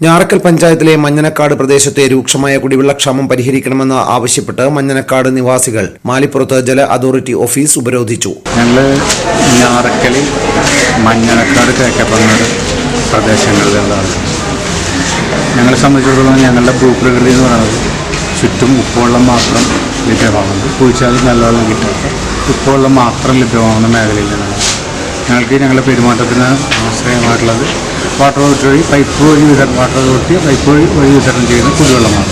ഞാറക്കൽ പഞ്ചായത്തിലെ മഞ്ഞനക്കാട് പ്രദേശത്തെ രൂക്ഷമായ കുടിവെള്ളക്ഷാമം പരിഹരിക്കണമെന്ന് ആവശ്യപ്പെട്ട് മഞ്ഞനക്കാട് നിവാസികൾ മാലിപ്പുറത്ത് ജല അതോറിറ്റി ഓഫീസ് ഉപരോധിച്ചു. ഞങ്ങൾ ഞാറക്കലിൽ മഞ്ഞനക്കാട് കിഴക്കപ്പങ്ങാട് പ്രദേശങ്ങളിലുള്ളതാണ്. ഞങ്ങളെ സംബന്ധിച്ചിടത്തോളം ഞങ്ങളുടെ ഭൂപ്രകൃതി എന്ന് പറയുന്നത് ചുറ്റും ഉപ്പുവെള്ളം മാത്രം ലഭ്യമാകുന്നത് കുഴിച്ചാലും നല്ല വെള്ളം കിട്ടാത്ത ഉപ്പുവെള്ളം മാത്രം ലഭ്യമാകുന്ന മേഖലയിൽ നിന്നാണ്. ഞങ്ങൾക്ക് ഞങ്ങളുടെ പെരുമാറ്റത്തിന് ആശ്രയമായിട്ടുള്ളത് വാട്ടർ അതോറിറ്റി വഴി പൈപ്പ് വഴി വിതരണം വാട്ടർ അതോറിറ്റി പൈപ്പ് വഴി വഴി വിതരണം ചെയ്യുന്ന കുടിവെള്ളമാണ്.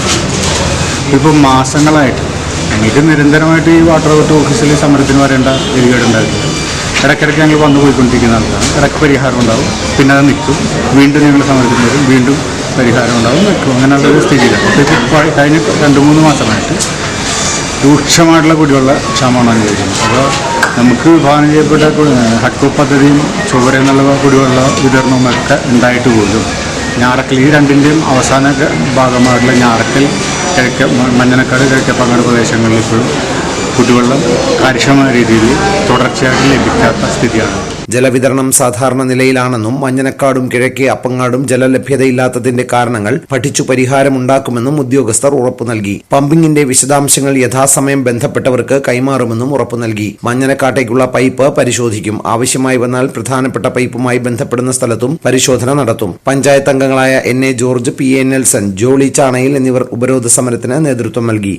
ഇപ്പം മാസങ്ങളായിട്ട് ഞങ്ങൾക്ക് നിരന്തരമായിട്ട് ഈ വാട്ടർ അതോറിറ്റി ഓഫീസിൽ സമരത്തിന് വരേണ്ട ഗതികേടുണ്ടായിട്ടുണ്ട് ഇടയ്ക്കിടയ്ക്ക് ഞങ്ങൾ വന്നു പോയിക്കൊണ്ടിരിക്കുന്ന ആൾക്കാണ് ഇടയ്ക്ക് പരിഹാരം ഉണ്ടാവും പിന്നെ അത് നിൽക്കും. വീണ്ടും ഞങ്ങൾ സമരത്തിന് വരും വീണ്ടും പരിഹാരം ഉണ്ടാവും നിൽക്കും. അങ്ങനെയുള്ള ഒരു സ്ഥിതിയിലാണ്. ഇപ്പോൾ കഴിഞ്ഞ രണ്ട് മൂന്ന് മാസമായിട്ട് രൂക്ഷമായിട്ടുള്ള കുടിവെള്ള ക്ഷാമമാണ് അനുഭവിക്കുന്നത്. അപ്പോൾ നമുക്ക് വിഭാവനം ചെയ്യപ്പെട്ട ഹഡ്കോ പദ്ധതിയും ചുവര എന്നുള്ള കുടിവെള്ള വിതരണവും ഒക്കെ ഉണ്ടായിട്ട് പോലും ഞാറക്കൽ ഈ രണ്ടിന്റെയും അവസാന ഭാഗമായിട്ടുള്ള ഞാറക്കൽ കിഴക്ക് മഞ്ഞനക്കാട് കിഴക്കപ്പങ്ങാട് പ്രദേശങ്ങളിൽ ഇപ്പോഴും കുടിവെള്ളം കാര്യക്ഷമമായ രീതിയിൽ തുടർച്ചയായിട്ട് ലഭിക്കാത്ത സ്ഥിതിയാണ്. ജലവിതരണം സാധാരണ നിലയിലാണെന്നും മഞ്ഞനക്കാടും കിഴക്കേ അപ്പങ്ങാടും ജലലഭ്യതയില്ലാത്തതിന്റെ കാരണങ്ങൾ പഠിച്ചു പരിഹാരമുണ്ടാക്കുമെന്നും ഉദ്യോഗസ്ഥർ ഉറപ്പു നൽകി. പമ്പിങ്ങിന്റെ വിശദാംശങ്ങൾ യഥാസമയം ബന്ധപ്പെട്ടവർക്ക് കൈമാറുമെന്നും ഉറപ്പു നൽകി. മഞ്ഞനക്കാട്ടേക്കുള്ള പൈപ്പ് പരിശോധിക്കും. ആവശ്യമായി വന്നാൽ പ്രധാനപ്പെട്ട പൈപ്പുമായി ബന്ധപ്പെടുന്ന സ്ഥലത്തും പരിശോധന നടത്തും. പഞ്ചായത്ത് അംഗങ്ങളായ N A George P A Nelson Jolly Chanayil എന്നിവർ ഉപരോധ സമരത്തിന് നേതൃത്വം നൽകി.